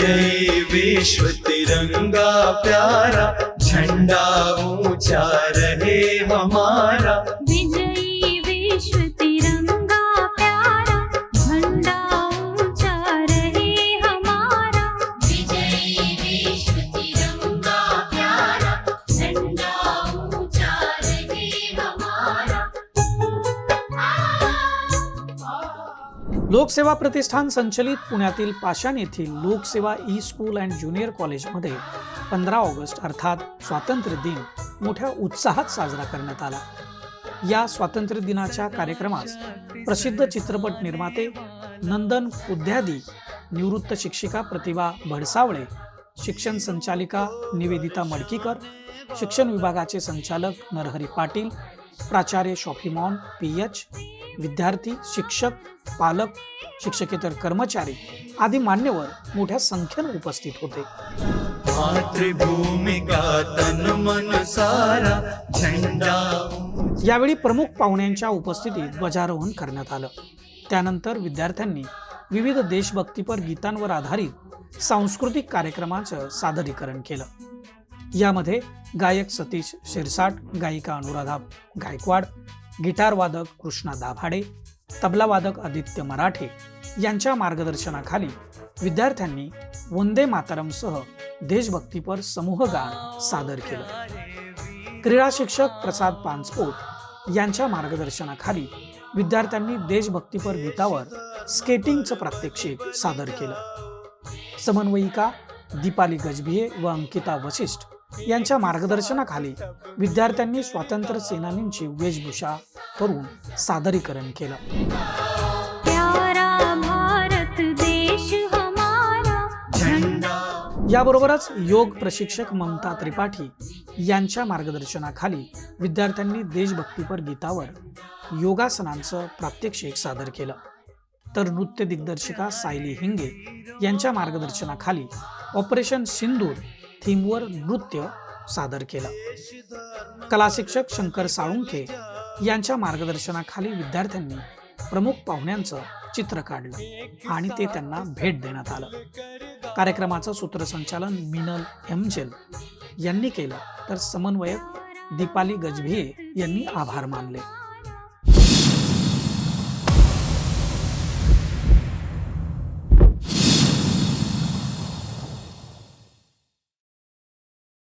जय विश्व तिरंगा प्यारा झंडा ऊंचा रहे हमारा। लोकसेवा प्रतिष्ठान संचलित पुण्यातील पाषाण येथील लोकसेवा ई स्कूल अँड ज्युनियर कॉलेजमध्ये पंधरा ऑगस्ट अर्थात स्वातंत्र्य दिन मोठ्या उत्साहात साजरा करण्यात आला. या स्वातंत्र्य दिनाच्या कार्यक्रमास प्रसिद्ध चित्रपट निर्माते नंदन उद्यादी निवृत्त शिक्षिका प्रतिभा भडसावळे शिक्षण संचालिका निवेदिता मडकीकर शिक्षण विभागाचे संचालक नरहरी पाटील प्राचार्य शॉफीमॉन पी एच विद्यार्थी शिक्षक पालक शिक्षकेतर कर्मचारी आदी मान्यवर मोठ्या संख्येने उपस्थित होते. यावेळी प्रमुख पाहुण्यांच्या उपस्थितीत ध्वजारोहण करण्यात आलं. त्यानंतर विद्यार्थ्यांनी विविध देशभक्तीपर गीतांवर आधारित सांस्कृतिक कार्यक्रमाचं सादरीकरण केलं. यामध्ये गायक सतीश शिरसाट गायिका अनुराधा गायकवाड गिटारवादक कृष्णा दाभाडे तबलावादक आदित्य मराठे यांच्या मार्गदर्शनाखाली विद्यार्थ्यांनी वंदे मातरमसह देशभक्तीपर समूहगान सादर केलं. क्रीडा शिक्षक प्रसाद पानसपोट यांच्या मार्गदर्शनाखाली विद्यार्थ्यांनी देशभक्तीपर गीतावर स्केटिंगचं प्रात्यक्षिक सादर केलं. समन्वयिका दीपाली गजभिये व अंकिता वशिष्ठ यांच्या मार्गदर्शनाखाली विद्यार्थ्यांनी स्वातंत्र्य सेनानींची वेशभूषा करून सादरीकरण केलं. प्यारा भारत देश हमारा. झंडा. याबरोबरच योग प्रशिक्षक ममता त्रिपाठी यांच्या मार्गदर्शनाखाली विद्यार्थ्यांनी देशभक्तीपर गीतावर योगासनांचं प्रात्यक्षिक सादर केलं. तर नृत्य दिग्दर्शिका सायली हिंगे यांच्या मार्गदर्शनाखाली ऑपरेशन सिंदूर थीमवर नृत्य सादर केलं. कला शिक्षक शंकर साळुंखे यांच्या मार्गदर्शनाखाली विद्यार्थ्यांनी प्रमुख पाहुण्यांचं चित्र काढलं आणि ते त्यांना भेट देण्यात आलं. कार्यक्रमाचं सूत्रसंचालन मिनल एमजेल यांनी केलं. तर समन्वयक दीपाली गजभिये यांनी आभार मानले.